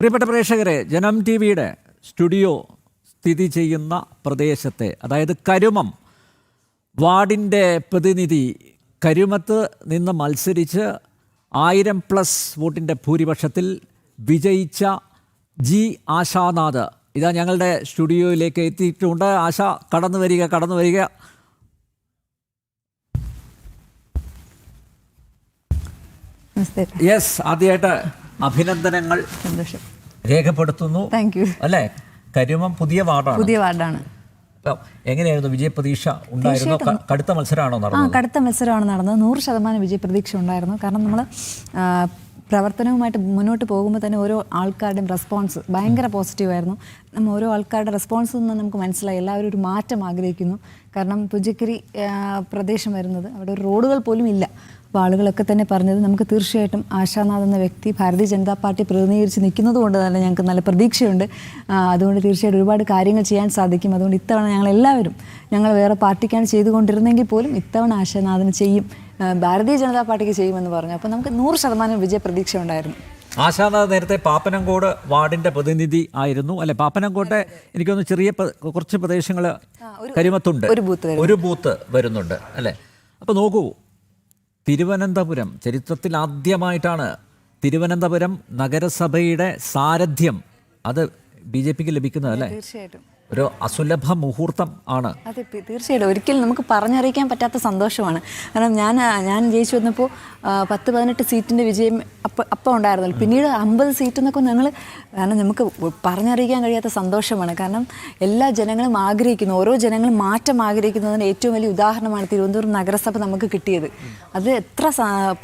പ്രിയപ്പെട്ട പ്രേക്ഷകരെ ജനം ടി വിയുടെ സ്റ്റുഡിയോ സ്ഥിതി ചെയ്യുന്ന പ്രദേശത്തെ അതായത് കരുമം വാർഡിന്റെ പ്രതിനിധി കരുമത്ത് നിന്ന് മത്സരിച്ച് ആയിരം പ്ലസ് വോട്ടിന്റെ ഭൂരിപക്ഷത്തിൽ വിജയിച്ച ജി ആശാനാഥ്. ഇതാ ഞങ്ങളുടെ സ്റ്റുഡിയോയിലേക്ക് എത്തിയിട്ടുണ്ട്. ആശ കടന്നു വരിക കടന്നു വരിക. യെസ് ആദ്യമായിട്ട് അഭിനന്ദനങ്ങൾ സന്തോഷം. രേഖപ്പെടുത്തുന്നു. താങ്ക് യു അല്ലേ? കരുമം പുതിയ വാർഡാണ്. പുതിയ വാർഡാണ്. എങ്ങനെയായിരുന്നു വിജയപ്രതീക്ഷ ഉണ്ടായിരുന്നു? കടുത്ത മത്സരമാണോ ആ നടന്നത് കടുത്ത മത്സരമാണ് നടന്നത്. നൂറ് ശതമാനം വിജയപ്രതീക്ഷ ഉണ്ടായിരുന്നു. കാരണം നമ്മൾ പ്രവർത്തനവുമായിട്ട് മുന്നോട്ട് പോകുമ്പോൾ തന്നെ ഓരോ ആൾക്കാരുടെയും റെസ്പോൺസ് ഭയങ്കര പോസിറ്റീവായിരുന്നു നമ്മൾ ഓരോ ആൾക്കാരുടെ റെസ്പോൺസ് നിന്ന് നമുക്ക് മനസ്സിലായി. എല്ലാവരും ഒരു മാറ്റം ആഗ്രഹിക്കുന്നു. കാരണം പുജക്കരി പ്രദേശം വരുന്നത്. അവിടെ റോഡുകൾ പോലും ഇല്ല. അപ്പോൾ ആളുകളൊക്കെ തന്നെ പറഞ്ഞത് നമുക്ക് തീർച്ചയായിട്ടും ആശാനാഥ് എന്ന വ്യക്തി ഭാരതീയ ജനതാ പാർട്ടി പ്രതിനിധീകരിച്ച് നിൽക്കുന്നത് കൊണ്ട് തന്നെ ഞങ്ങൾക്ക് നല്ല പ്രതീക്ഷയുണ്ട്. അതുകൊണ്ട് തീർച്ചയായിട്ടും ഒരുപാട് കാര്യങ്ങൾ ചെയ്യാൻ സാധിക്കും. അതുകൊണ്ട് ഇത്തവണ ഞങ്ങൾ എല്ലാവരും ഞങ്ങൾ വേറെ പാർട്ടിക്കാണ് ചെയ്തുകൊണ്ടിരുന്നെങ്കിൽ പോലും ഇത്തവണ ആശാനാഥിന് ചെയ്യും. ഭാരതീയ ജനതാ പാർട്ടിക്ക് ചെയ്യുമെന്ന് പറഞ്ഞു. അപ്പോൾ നമുക്ക് നൂറ് ശതമാനം വിജയ പ്രതീക്ഷ ഉണ്ടായിരുന്നു. ആശാനാഥ് നേരത്തെ പാപ്പനംകോട് വാർഡിന്റെ പ്രതിനിധി ആയിരുന്നു. അല്ലെ പാപ്പനംകോട്ടെ എനിക്കൊന്ന് ചെറിയ കുറച്ച് പ്രദേശങ്ങൾ കരിമത്തുണ്ട്. ഒരു ബൂത്ത് ഒരു ബൂത്ത് വരുന്നുണ്ട് അല്ലെ? അപ്പൊ നോക്കൂ തിരുവനന്തപുരം ചരിത്രത്തിൽ ആദ്യമായിട്ടാണ് തിരുവനന്തപുരം നഗരസഭയുടെ സാരഥ്യം അത് ബി ജെ പിക്ക് ലഭിക്കുന്നത് അല്ലേ? തീർച്ചയായിട്ടും. ഒരു അസുലഭ മുഹൂർത്തം ആണ്. അതെ തീർച്ചയായിട്ടും. ഒരിക്കലും നമുക്ക് പറഞ്ഞറിയിക്കാൻ പറ്റാത്ത സന്തോഷമാണ്. കാരണം ഞാൻ ഞാൻ ജയിച്ചു വന്നപ്പോൾ പത്ത് പതിനെട്ട് സീറ്റിന്റെ വിജയം അപ്പം അപ്പം ഉണ്ടായിരുന്നല്ലോ. പിന്നീട് അമ്പത് സീറ്റ് എന്നൊക്കെ ഞങ്ങൾ കാരണം നമുക്ക് പറഞ്ഞറിയിക്കാൻ കഴിയാത്ത സന്തോഷമാണ്. കാരണം എല്ലാ ജനങ്ങളും ആഗ്രഹിക്കുന്നു. ഓരോ ജനങ്ങളും മാറ്റം ആഗ്രഹിക്കുന്നതിന് ഏറ്റവും വലിയ ഉദാഹരണമാണ് തിരുവനന്തപുരം നഗരസഭ നമുക്ക് കിട്ടിയത്. അത് എത്ര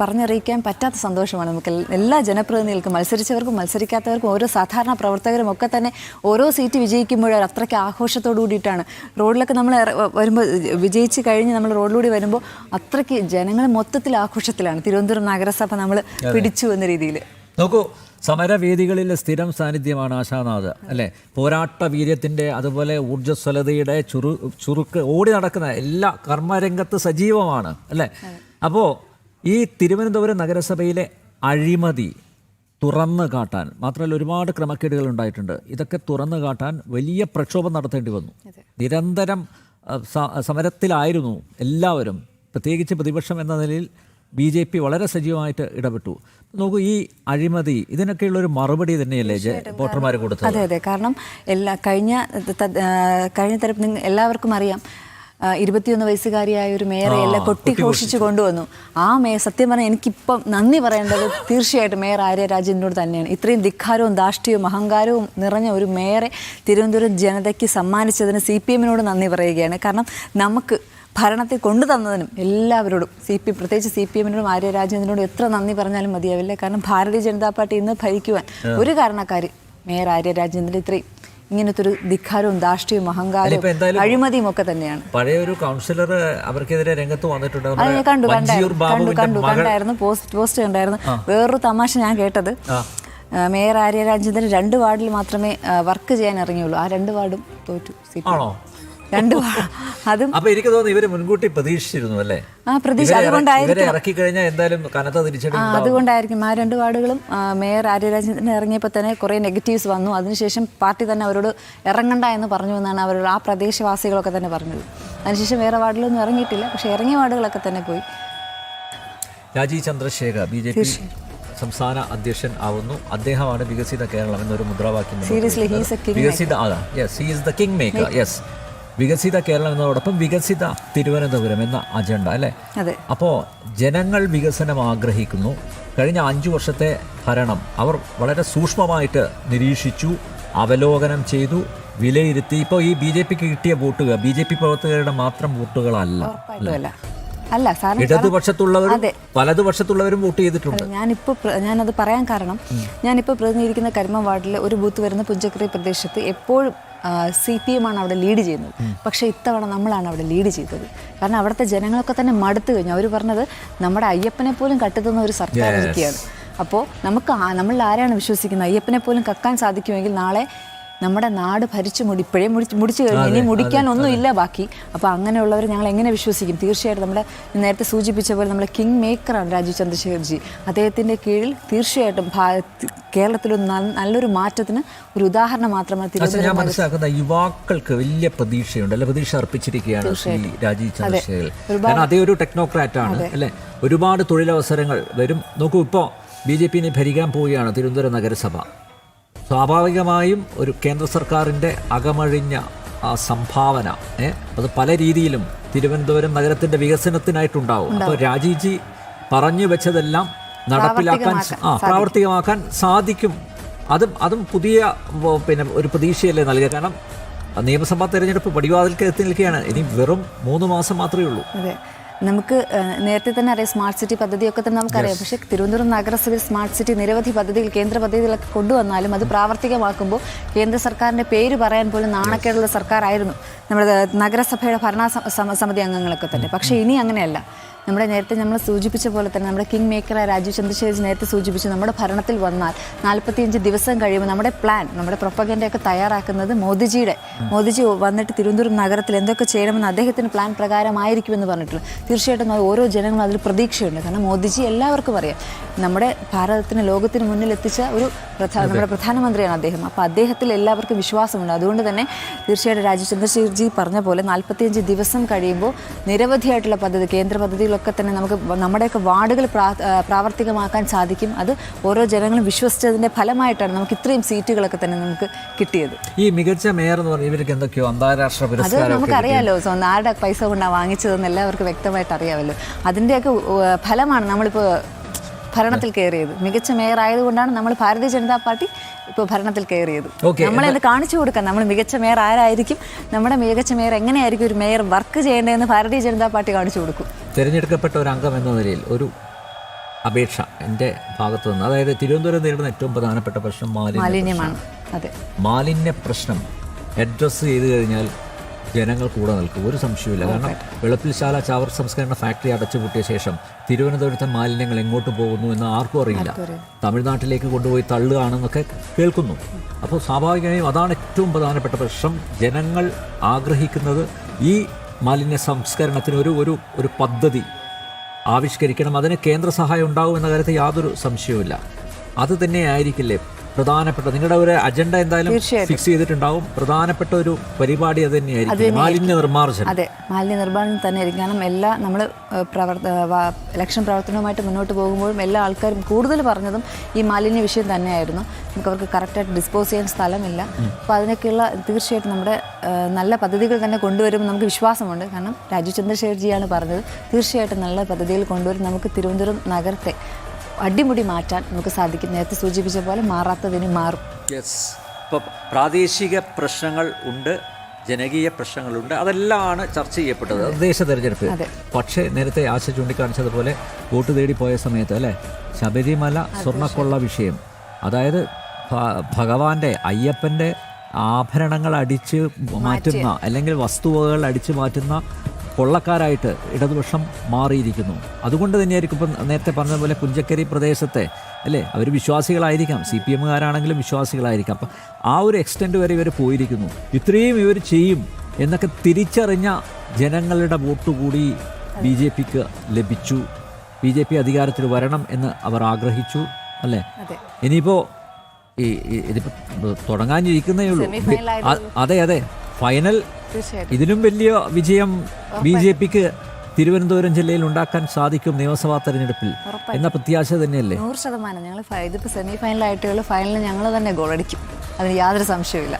പറഞ്ഞറിയിക്കാൻ പറ്റാത്ത സന്തോഷമാണ് നമുക്ക്. എല്ലാ ജനപ്രതിനിധികൾക്കും മത്സരിച്ചവർക്കും മത്സരിക്കാത്തവർക്കും ഓരോ സാധാരണ പ്രവർത്തകരും ഒക്കെ തന്നെ ഓരോ സീറ്റ് വിജയിക്കുമ്പോഴും അത്രയ്ക്ക് ആഘോഷത്തോടു കൂടിയിട്ടാണ്. റോഡിലൊക്കെ നമ്മൾ വരുമ്പോൾ വിജയിച്ച് കഴിഞ്ഞ് നമ്മൾ റോഡിലൂടെ വരുമ്പോൾ അത്രയ്ക്ക് ജനങ്ങൾ മൊത്തത്തിൽ ആഘോഷത്തിലാണ്. തിരുവനന്തപുരം നഗരസഭ നമ്മൾ പിടിച്ചു എന്ന രീതിയിൽ നോക്കൂ സമരവേദികളിൽ സ്ഥിരം സാന്നിധ്യമാണ് ആശാനാഥ് അല്ലേ? പോരാട്ട വീര്യത്തിന്റെ അതുപോലെ ഊർജസ്വലതയുടെ ചുറു ചുറുക്ക് ഓടി നടക്കുന്ന എല്ലാ കർമ്മരംഗത്ത് സജീവമാണ് അല്ലേ? അപ്പോൾ ഈ തിരുവനന്തപുരം നഗരസഭയിലെ അഴിമതി തുറന്നു കാട്ടാൻ. മാത്രമല്ല ഒരുപാട് ക്രമക്കേടുകൾ ഉണ്ടായിട്ടുണ്ട്. ഇതൊക്കെ തുറന്നു കാട്ടാൻ വലിയ പ്രക്ഷോഭം നടത്തേണ്ടി വന്നു. നിരന്തരം സമരത്തിലായിരുന്നു എല്ലാവരും. പ്രത്യേകിച്ച് പ്രതിപക്ഷം എന്ന നിലയിൽ ബി ജെ പി വളരെ സജീവമായിട്ട് ഇടപെട്ടു. നോക്കൂ ഈ അഴിമതി ഇതിനൊക്കെയുള്ള ഒരു മറുപടി തന്നെയല്ലേ വോട്ടർമാർ കൊടുത്തത്? അതെ അതെ. കാരണം എല്ലാ കഴിഞ്ഞ കഴിഞ്ഞ തരപ്പ് എല്ലാവർക്കും അറിയാം. ഇരുപത്തിയൊന്ന് വയസ്സുകാരിയായ ഒരു മേയറെ എല്ലാം കൊട്ടിഘോഷിച്ച് കൊണ്ടുവന്നു. ആ മേ സത്യം പറഞ്ഞാൽ എനിക്കിപ്പം നന്ദി പറയേണ്ടത് തീർച്ചയായിട്ടും മേയർ ആര്യ രാജേന്ദ്രനോട് തന്നെയാണ്. ഇത്രയും ധിക്കാരവും ദാഷ്ട്യവും അഹങ്കാരവും നിറഞ്ഞ ഒരു മേയറെ തിരുവനന്തപുരം ജനതയ്ക്ക് സമ്മാനിച്ചതിന് സി പി എമ്മിനോട് നന്ദി പറയുകയാണ്. കാരണം നമുക്ക് ഭരണത്തെ കൊണ്ടു തന്നതിനും എല്ലാവരോടും സി പി പ്രത്യേകിച്ച് സി പി എമ്മിനോടും ആര്യ രാജേന്ദ്രനോടും എത്ര നന്ദി പറഞ്ഞാലും മതിയാവില്ല. കാരണം ഭാരതീയ ജനതാ പാർട്ടി ഇന്ന് ഭരിക്കുവാൻ ഒരു കാരണക്കാർ മേയർ ആര്യ രാജേന്ദ്രൻ ഇത്രയും ഇങ്ങനത്തെ ഒരു ധിക്കാരവും ധാഷ്ട്യവും അഹങ്കാരവും അഴിമതിയും ഒക്കെ തന്നെയാണ്. പഴയ ഒരു കൗൺസിലർ അവർക്കെതിരെ രംഗത്ത് വന്നിട്ടുണ്ട്. കണ്ടു കണ്ടായിരുന്നു കണ്ടു കണ്ടായിരുന്നു പോസ്റ്റ് പോസ്റ്റ് കണ്ടായിരുന്നു. വേറൊരു തമാശ ഞാൻ കേട്ടത്. മേയർ ആര്യ രാജേന്ദ്രൻ രണ്ട് വാർഡിൽ മാത്രമേ വർക്ക് ചെയ്യാൻ ഇറങ്ങിയുള്ളൂ. ആ രണ്ട് വാർഡും തോറ്റു. സീറ്റ് രണ്ട് അതും അപ്പൊ എനിക്ക് തോന്നുന്നു ഇവർ മുൻകൂട്ടി പ്രതീക്ഷിച്ചിരുന്നു അല്ലേ? ആ പ്രതീക്ഷ. അതുകൊണ്ടായിരിക്കും. ഇറക്കി കഴിഞ്ഞാൽ എന്തായാലും കനത്ത തിരിച്ചടി ആ, അതുകൊണ്ടായിരിക്കും. ആ രണ്ട് വാർഡുകളും മേയർ ആര്യരാജൻ ഇറങ്ങിയപ്പോൾ തന്നെ കുറേ നെഗറ്റീവ്സ് വന്നു. അതിനുശേഷം പാർട്ടി തന്നെ അവരോട് ഇറങ്ങണ്ട എന്ന് പറഞ്ഞു എന്നാണ് അവരോട് ആ പ്രദേശവാസികളൊക്കെ തന്നെ പറഞ്ഞത്. അതിനുശേഷം വേറെ വാർഡിലൊന്നും ഇറങ്ങിയിട്ടില്ല. പക്ഷെ ഇറങ്ങിയ വാർഡുകളൊക്കെ തന്നെ പോയി. Rajeev Chandrasekhar B J P സംസ്ഥാന അധ്യക്ഷൻ ആവുന്നു. അദ്ദേഹമാണ് വികസിത കേരളം എന്നൊരു മുദ്രാവാക്യം വികസിത yes he is the king maker yes വികസിത കേരളം എന്നതോടൊപ്പം വികസിത തിരുവനന്തപുരം എന്ന അജണ്ട അല്ലേ? അതെ. അപ്പോൾ ജനങ്ങൾ വികസനം ആഗ്രഹിക്കുന്നു. കഴിഞ്ഞ അഞ്ചു വർഷത്തെ ഭരണം അവർ വളരെ സൂക്ഷ്മമായിട്ട് നിരീക്ഷിച്ചു അവലോകനം ചെയ്തു വിലയിരുത്തി. ഇപ്പോൾ ഈ ബി ജെ പിക്ക് കിട്ടിയ വോട്ടുകൾ ബി ജെ പി പ്രവർത്തകരുടെ മാത്രം വോട്ടുകളല്ല അല്ല? സാറിന് ഇടതുപക്ഷത്തുള്ളവരും വലതുപക്ഷത്തുള്ളവരും വോട്ട് ചെയ്തിട്ടുണ്ട്. ഞാനിപ്പോൾ ഞാനത് പറയാൻ കാരണം ഞാനിപ്പോൾ പ്രതിനിധീകരിക്കുന്ന കരിമ വാർഡിലെ ഒരു ബൂത്ത് വരുന്ന പുഞ്ചക്കറി പ്രദേശത്ത് എപ്പോഴും സി പി എം ആണ് അവിടെ ലീഡ് ചെയ്യുന്നത്. പക്ഷേ ഇത്തവണ നമ്മളാണ് അവിടെ ലീഡ് ചെയ്തത്. കാരണം അവിടുത്തെ ജനങ്ങളൊക്കെ തന്നെ മടുത്തു കഴിഞ്ഞു. അവർ പറഞ്ഞത് നമ്മുടെ അയ്യപ്പനെ പോലും കട്ടുതുന്ന ഒരു സർക്കാർ ഇരിക്കുകയാണ്. അപ്പോൾ നമുക്ക് നമ്മളിൽ ആരാണ് വിശ്വസിക്കുന്നത്? അയ്യപ്പനെ പോലും കക്കാൻ സാധിക്കുമെങ്കിൽ നാളെ നമ്മുടെ നാട് ഭരിച്ചു മുടി ഇപ്പോഴേ മുടി മുടിച്ചു കഴിഞ്ഞു ഇനി മുടിക്കാനൊന്നുമില്ല ബാക്കി. അപ്പോൾ അങ്ങനെയുള്ളവർ ഞങ്ങൾ എങ്ങനെ വിശ്വസിക്കും? തീർച്ചയായിട്ടും നമ്മുടെ നേരത്തെ സൂചിപ്പിച്ച പോലെ നമ്മുടെ കിങ് മേക്കറാണ് രാജീവ് ചന്ദ്രശേഖർജി. അദ്ദേഹത്തിന്റെ കീഴിൽ തീർച്ചയായിട്ടും കേരളത്തിലൊരു നല്ലൊരു മാറ്റത്തിന് ഒരു ഉദാഹരണം മാത്രമാണ് ഞാൻ മനസ്സിലാക്കുന്ന യുവാക്കൾക്ക് വലിയ പ്രതീക്ഷയുണ്ട് അല്ലെ? പ്രതീക്ഷ അർപ്പിച്ചിരിക്കുകയാണ് ശ്രീ രാജീവ് ചന്ദ്രശേഖർ. കാരണം അതേ ഒരു ടെക്നോക്രാറ്റ് ആണ് അല്ലെ? ഒരുപാട് തൊഴിലവസരങ്ങൾ വരും. നോക്കൂ ഇപ്പോൾ ബി ജെ പിനെ ഭരിക്കാൻ പോവുകയാണ് തിരുവനന്തപുരം നഗരസഭ. സ്വാഭാവികമായും ഒരു കേന്ദ്ര സർക്കാരിന്റെ അകമഴിഞ്ഞ ആ സംഭാവന അത് പല രീതിയിലും തിരുവനന്തപുരം നഗരത്തിന്റെ വികസനത്തിനായിട്ടുണ്ടാവും. അപ്പോൾ രാജീജി പറഞ്ഞു വെച്ചതെല്ലാം നടപ്പിലാക്കാൻ ആ പ്രാവർത്തികമാക്കാൻ സാധിക്കും. അതും അതും പുതിയ പിന്നെ ഒരു പ്രതീക്ഷയല്ലേ നൽകുക. കാരണം നിയമസഭാ തെരഞ്ഞെടുപ്പ് പടിവാതിൽക്ക് എത്തി നിൽക്കുകയാണ്. ഇനി വെറും മൂന്ന് മാസം മാത്രമേ ഉള്ളൂ. നമുക്ക് നേരത്തെ തന്നെ അറിയാം സ്മാർട്ട് സിറ്റി പദ്ധതിയൊക്കെ തന്നെ നമുക്കറിയാം. പക്ഷേ തിരുവനന്തപുരം നഗരസഭയിൽ സ്മാർട്ട് സിറ്റി നിരവധി പദ്ധതികൾ കേന്ദ്ര പദ്ധതികളൊക്കെ കൊണ്ടുവന്നാലും അത് പ്രാവർത്തികമാക്കുമ്പോൾ കേന്ദ്ര സർക്കാരിന്റെ പേര് പറയാൻ പോലും നാണക്കേടുള്ള സർക്കാരായിരുന്നു നമ്മുടെ നഗരസഭയുടെ ഭരണ സമിതി അംഗങ്ങളൊക്കെ തന്നെ. പക്ഷേ ഇനി അങ്ങനെയല്ല. നമ്മുടെ നേരത്തെ നമ്മൾ സൂചിപ്പിച്ച പോലെ തന്നെ നമ്മുടെ കിങ് മേക്കറായ രാജീവ് ചന്ദ്രശേഖർ നേരത്തെ സൂചിപ്പിച്ചു നമ്മുടെ ഭരണത്തിൽ വന്നാൽ നാൽപ്പത്തിയഞ്ച് ദിവസം കഴിയുമ്പോൾ നമ്മുടെ പ്ലാൻ നമ്മുടെ പ്രൊപ്പഗൻഡയൊക്കെ തയ്യാറാക്കുന്നത് മോദിജിയുടെ മോദിജി വന്നിട്ട് തിരുവനന്തപുരം നഗരത്തിൽ എന്തൊക്കെ ചെയ്യണമെന്ന് അദ്ദേഹത്തിന് പ്ലാൻ പ്രകാരമായിരിക്കുമെന്ന് പറഞ്ഞിട്ടുള്ളത്. തീർച്ചയായിട്ടും ഓരോ ജനങ്ങളും അതിൽ പ്രതീക്ഷയുണ്ട്. കാരണം മോദിജി എല്ലാവർക്കും അറിയാം. നമ്മുടെ ഭാരതത്തിന് ലോകത്തിന് മുന്നിൽ എത്തിച്ച ഒരു പ്രധാന നമ്മുടെ പ്രധാനമന്ത്രിയാണ് അദ്ദേഹം. അപ്പോൾ അദ്ദേഹത്തിൽ എല്ലാവർക്കും വിശ്വാസമുണ്ട്. അതുകൊണ്ട് തന്നെ തീർച്ചയായിട്ടും രാജീവ് ചന്ദ്രശേഖർജി പറഞ്ഞ പോലെ നാൽപ്പത്തിയഞ്ച് ദിവസം കഴിയുമ്പോൾ നിരവധിയായിട്ടുള്ള പദ്ധതി കേന്ദ്ര പദ്ധതികളൊക്കെ തന്നെ നമുക്ക് നമ്മുടെയൊക്കെ വാർഡുകൾ പ്രാവർത്തികമാക്കാൻ സാധിക്കും. അത് ഓരോ ജനങ്ങളും വിശ്വസിച്ചതിന്റെ ഫലമായിട്ടാണ് നമുക്ക് ഇത്രയും സീറ്റുകളൊക്കെ തന്നെ നമുക്ക് കിട്ടിയത്. ഈ മികച്ച മേയർ എന്ന് പറഞ്ഞാൽ ഇവർക്ക് എന്തൊക്കെയോ അന്താരാഷ്ട്ര അത് നമുക്കറിയാമല്ലോ നമുക്കറിയാലോ സ്വന്തം ആരുടെ പൈസ കൊണ്ടാണ് വാങ്ങിച്ചതെന്ന് എല്ലാവർക്കും വ്യക്തമായിട്ട് അറിയാമല്ലോ. അതിന്റെയൊക്കെ ഫലമാണ് നമ്മളിപ്പോൾ ഭരണത്തിൽ കയറിയത്. മികച്ച മേയർ ആയതുകൊണ്ടാണ് നമ്മൾ ഭാരതീയ ജനതാ പാർട്ടി ഇപ്പോൾ ഭരണത്തിൽ കയറിയത്. നമ്മൾ നമ്മളത് കാണിച്ചു കൊടുക്കാം നമ്മൾ മികച്ച മേയർ ആരായിരിക്കും നമ്മുടെ മികച്ച മേയർ എങ്ങനെയായിരിക്കും ഒരു മേയർ വർക്ക് ചെയ്യേണ്ടതെന്ന് ഭാരതീയ ജനതാ പാർട്ടി കാണിച്ചു കൊടുക്കും. തിരഞ്ഞെടുക്കപ്പെട്ട ഒരു അംഗം എന്ന നിലയിൽ ഒരു അപേക്ഷ എന്റെ ഭാഗത്തു നിന്ന് അതായത് തിരുവനന്തപുരം നേരിടുന്ന ഏറ്റവും പ്രധാനപ്പെട്ട പ്രശ്നം മാലിന്യമാണ്. അതെ. മാലിന്യ പ്രശ്നം അഡ്രസ്സ് ചെയ്ത് കഴിഞ്ഞാൽ ജനങ്ങൾ കൂടെ നിൽക്കും. ഒരു സംശയമില്ല കാരണം വെളുപ്പിൽശാല ചാവർ സംസ്കരണ ഫാക്ടറി അടച്ചുപൂട്ടിയ ശേഷം തിരുവനന്തപുരത്തെ മാലിന്യങ്ങൾ എങ്ങോട്ട് പോകുന്നു എന്ന് ആർക്കും അറിയില്ല. തമിഴ്നാട്ടിലേക്ക് കൊണ്ടുപോയി തള്ളുകയാണെന്നൊക്കെ കേൾക്കുന്നു. അപ്പോൾ സ്വാഭാവികമായും അതാണ് ഏറ്റവും പ്രധാനപ്പെട്ട പ്രശ്നം. ജനങ്ങൾ ആഗ്രഹിക്കുന്നത് ഈ മാലിന്യ സംസ്കരണത്തിന് ഒരു ഒരു ഒരു പദ്ധതി. ആവിഷ്കരിക്കണം അതിന് കേന്ദ്ര സഹായം ഉണ്ടാകും എന്ന കാര്യത്തിൽ യാതൊരു സംശയവുമില്ല. അത് തന്നെയായിരിക്കില്ലേ പ്രധാനപ്പെട്ട നിങ്ങളുടെ ഒരു അജണ്ട എന്തായാലും ഫിക്സ് ചെയ്തിട്ടുണ്ടാവും. പ്രധാനപ്പെട്ട ഒരു പരിപാടി അത് തന്നെയായിരിക്കും. മാലിന്യ നിർമ്മാർജനം. അതെ മാലിന്യ നിർമ്മാർജനം തന്നെ ആയിരിക്കും. കാരണം എല്ലാ നമ്മൾ പ്രവർത്ത ഇലക്ഷൻ പ്രവർത്തനവുമായിട്ട് മുന്നോട്ട് പോകുമ്പോഴും എല്ലാ ആൾക്കാരും കൂടുതൽ പറഞ്ഞതും ഈ മാലിന്യ വിഷയം തന്നെയായിരുന്നു. നമുക്ക് അവർക്ക് കറക്റ്റായിട്ട് ഡിസ്പോസ് ചെയ്യാൻ സ്ഥലമില്ല. അപ്പോൾ അതിനൊക്കെയുള്ള തീർച്ചയായിട്ടും നമ്മുടെ നല്ല പദ്ധതികൾ തന്നെ കൊണ്ടുവരുമ്പോൾ നമുക്ക് വിശ്വാസമുണ്ട്. കാരണം രാജീവ് ചന്ദ്രശേഖർജിയാണ് പറഞ്ഞത്. തീർച്ചയായിട്ടും നല്ല പദ്ധതികൾ കൊണ്ടുവരും. നമുക്ക് തിരുവനന്തപുരം നഗരത്തെ അടിമുടി മാറ്റാൻ നമുക്ക് സാധിക്കും. നേരത്തെ സൂചിപ്പിച്ച പോലെ മാറാത്തതിന് മാറും. യെസ് ഇപ്പോൾ പ്രാദേശിക പ്രശ്നങ്ങൾ ഉണ്ട് ജനകീയ പ്രശ്നങ്ങളുണ്ട് അതെല്ലാമാണ് ചർച്ച ചെയ്യപ്പെട്ടത്. തദ്ദേശ തെരഞ്ഞെടുപ്പ്. പക്ഷേ നേരത്തെ ആശ ചൂണ്ടിക്കാണിച്ചതുപോലെ വോട്ട് തേടി പോയ സമയത്ത് അല്ലേ? ശബരിമല സ്വർണക്കൊള്ള വിഷയം. അതായത് ഭഗവാന്റെ അയ്യപ്പന്റെ ആഭരണങ്ങൾ അടിച്ച് മാറ്റുന്ന അല്ലെങ്കിൽ വസ്തുവകകൾ അടിച്ചു മാറ്റുന്ന കൊള്ളക്കാരായിട്ട് ഇടതുപക്ഷം മാറിയിരിക്കുന്നു. അതുകൊണ്ട് തന്നെയായിരിക്കും ഇപ്പം നേരത്തെ പറഞ്ഞതുപോലെ പുഞ്ചക്കരി പ്രദേശത്തെ അല്ലേ? അവർ വിശ്വാസികളായിരിക്കാം. സി പി എമ്മുകാരാണെങ്കിലും വിശ്വാസികളായിരിക്കാം. അപ്പം ആ ഒരു എക്സ്റ്റെന്റ് വരെ ഇവർ പോയിരിക്കുന്നു. ഇത്രയും ഇവർ ചെയ്യും എന്നൊക്കെ തിരിച്ചറിഞ്ഞ ജനങ്ങളുടെ വോട്ട് കൂടി ബി ജെ പിക്ക് ലഭിച്ചു. ബി ജെ പി അധികാരത്തിൽ വരണം എന്ന് അവർ ആഗ്രഹിച്ചു അല്ലേ? ഇനിയിപ്പോൾ ഈ- ഇതിപ്പോൾ തുടങ്ങാനിരിക്കുന്നേ ഉള്ളൂ. അതെ അതെ. ഫൈനൽ. ഇതിലും വലിയ വിജയം ബി ജെ പിക്ക് തിരുവനന്തപുരം ജില്ലയിൽ ഉണ്ടാക്കാൻ സാധിക്കും നിയമസഭാ തെരഞ്ഞെടുപ്പിൽ. എന്ന പ്രത്യാശ തന്നെയല്ലേ? നൂറ് ശതമാനം. ഞങ്ങൾ ഇതിപ്പോൾ സെമി ഫൈനലായിട്ടുള്ള ഫൈനലിൽ ഞങ്ങൾ തന്നെ ഗോൾ അടിക്കും അതിന് യാതൊരു സംശയവുമില്ല.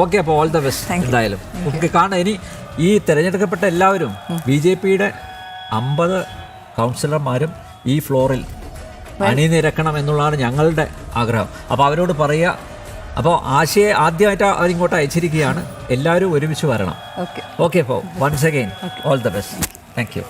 ഓക്കെ അപ്പോൾ ഓൾ ദ ബെസ്റ്റ് എന്തായാലും. നമുക്ക് കാണാം. ഇനി ഈ തിരഞ്ഞെടുക്കപ്പെട്ട എല്ലാവരും ബി ജെ പിയുടെ അമ്പത് കൗൺസിലർമാരും ഈ ഫ്ലോറിൽ അണിനിരക്കണം എന്നുള്ളതാണ് ഞങ്ങളുടെ ആഗ്രഹം. അപ്പോൾ അവരോട് പറയുക അപ്പോൾ ആശയെ ആദ്യമായിട്ട് അവരിങ്ങോട്ട് അയച്ചിരിക്കുകയാണ്. എല്ലാവരും ഒരുമിച്ച് വരണം. ഓക്കെ ഓക്കെ അപ്പോൾ once again all the best thank you